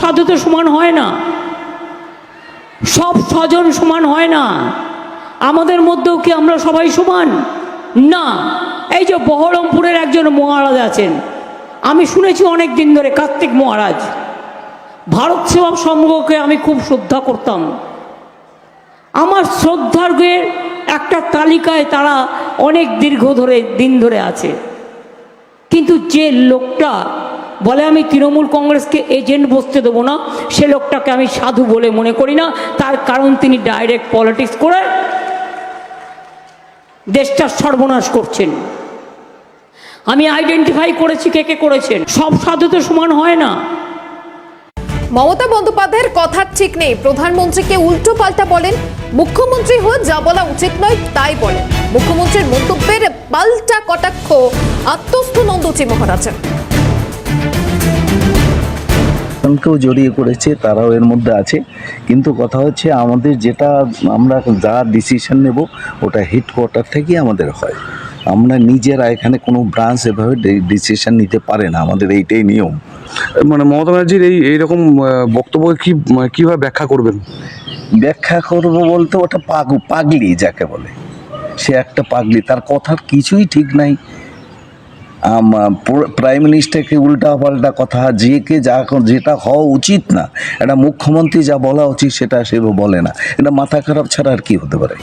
সাধু তো সমান হয় না। সব স্বজন সমান হয় না। আমাদের মধ্যেও কি আমরা সবাই সমান? না। এই যে বহরমপুরের একজন মহারাজ আছেন, আমি শুনেছি অনেক দিন ধরে, কার্তিক মহারাজ। ভারত সেবা সংঘকে আমি খুব শ্রদ্ধা করতাম। আমার শ্রদ্ধার্ঘের একটা তালিকায় তারা অনেক দীর্ঘ ধরে, দিন ধরে আছে। কিন্তু যে লোকটা বলে আমি তৃণমূল কংগ্রেসকে এজেন্ট বসতে দেবো না, সে লোকটাকে আমি সাধু বলে মনে করি না, তার কারণ তিনি ডাইরেক্ট পলিটিক্স করে দেশটার সর্বনাশ করছেন। আমি আইডেন্টিফাই করেছি কে কে করেছেন, সব সাধু তো সমান হয় না। মমতা বন্দ্যোপাধ্যায়ের কথা ঠিক নেই, প্রধানমন্ত্রীকে উল্টো পাল্টা বলেন, মুখ্যমন্ত্রী হয়ে যা বলা উচিত নয় তাই বলেন। মুখ্যমন্ত্রীর মন্তব্যের পাল্টা কটাক্ষ আত্মস্থ নন্দচি মহারাজের। কেউ জড়িয়ে করেছে তারাও এর মধ্যে আছে। কিন্তু কথা হচ্ছে আমাদের যেটা আমরা যা ডিসিশন নেব ওটা হেডকোয়ার্টার থেকেই আমাদের হয়। আমরা নিজেরা এখানে কোনো ব্রাঞ্চ এভাবে ডিসিশন নিতে পারে না আমাদের এইটাই নিয়ম। মানে মমতা ব্যানার্জির এই এইরকম বক্তব্য কি কীভাবে ব্যাখ্যা করবেন? ব্যাখ্যা করব বলতে ওটা পাগ পাগলি যাকে বলে। সে একটা পাগলি তার কথার কিছুই ঠিক নাই। প্রাইম মিনিস্টারকে উল্টা পাল্টা কথা, যে কে যা যেটা হওয়া উচিত না এটা মুখ্যমন্ত্রী যা বলা উচিত সেটা সে বলে না। এটা মাথা খারাপ ছাড়া আর কি হতে পারে?